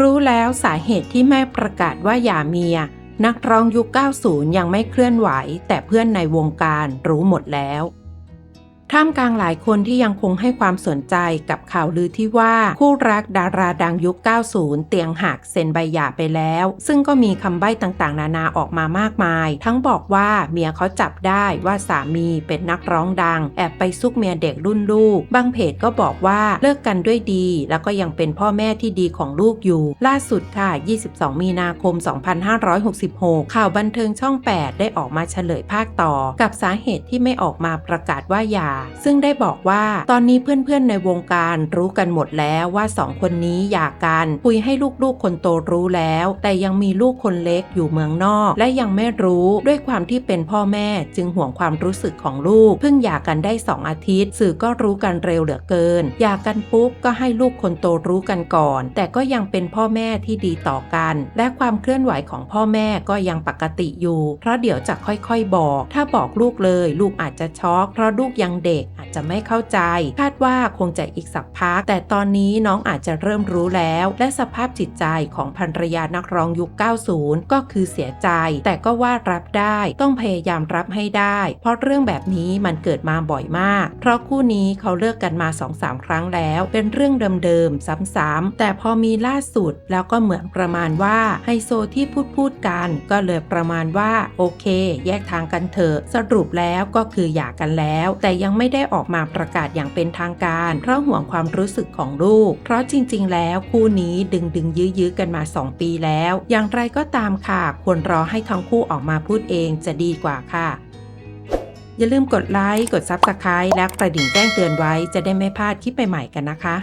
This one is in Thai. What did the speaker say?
รู้แล้วสาเหตุที่แม่ประกาศว่าอย่าเมีย นักร้องยุค 90 ยังไม่เคลื่อนไหว แต่เพื่อนในวงการรู้หมดแล้ว ท่ามกลางหลายคนที่ยังคงให้ความสนใจกับข่าวลือที่ว่าคู่รักดาราดังยุค 90 เตียงหักเซ็นใบหย่าไปแล้ว ซึ่งก็มีคำใบ้ต่างๆ นานาออกมามากมาย ทั้งบอกว่าเมียเขาจับได้ว่าสามีเป็นนักร้องดัง แอบไปซุกเมียเด็กรุ่นลูก บางเพจก็บอกว่าเลิกกันด้วยดี แล้วก็ยังเป็นพ่อแม่ที่ดีของลูกอยู่ ล่าสุดค่ะ 22 มีนาคม 2566 ข่าวบันเทิงช่อง 8 ได้ออกมาเฉลยภาคต่อ กับสาเหตุที่ไม่ออกมาประกาศว่าหย่าซึ่งได้บอกว่าตอนนี้เพื่อนๆในวงการรู้กันหมดแล้วว่าสองคนนี้หย่ากันคุยให้ลูกๆคนโตรู้แล้ว แต่ยังมีลูกคนเล็กอยู่เมืองนอก และยังไม่รู้ด้วยความที่เป็นพ่อแม่จึงห่วงความรู้สึกของลูก เพิ่งหย่ากันได้2อาทิตย์ สื่อก็รู้กันเร็วเหลือเกินหย่ากันปุ๊บก็ให้ลูกคนโตรู้กันก่อน แต่ก็ยังเป็นพ่อแม่ที่ดีต่อกัน และความเคลื่อนไหวของพ่อแม่ก็ยังปกติอยู่ เพราะเดี๋ยวจะค่อยๆบอก ถ้าบอกลูกเลย ลูกอาจจะช็อกเพราะลูกยังเด็กอาจจะไม่เข้าใจ คาดว่าคงจะอีกสักพัก แต่ตอนนี้น้องอาจจะเริ่มรู้แล้ว และสภาพจิตใจของภรรยานักร้องยุค 90 ก็คือเสียใจ แต่ก็ว่ารับได้ต้องพยายามรับให้ได้ เพราะเรื่องแบบนี้มันเกิดมาบ่อยมาก เพราะคู่นี้เขาเลิกกันมา 2-3 ครั้งแล้ว เป็นเรื่องเดิมๆซ้ำๆแต่พอมีล่าสุดแล้วก็เหมือนประมาณว่าไฮโซที่พูดพูดกันก็เลยประมาณว่า โอเค แยกทางกันเถอะสรุปแล้วก็คือหย่ากันแล้ว แต่ยังไม่ได้ออกมาประกาศอย่างเป็นทางการ เพราะห่วงความรู้สึกของลูก เพราะจริง ๆ แล้วคู่นี้ดึงดึงยื้อยื้อกันมา 2 ปีแล้ว อย่างไรก็ตามค่ะ ควรรอให้ทั้งคู่ออกมาพูดเองจะดีกว่าค่ะอย่าลืมกดไลค์ กด Subscribe และกระดิ่งแจ้งเตือนไว้จะได้ไม่พลาดคลิปใหม่ๆกันนะคะ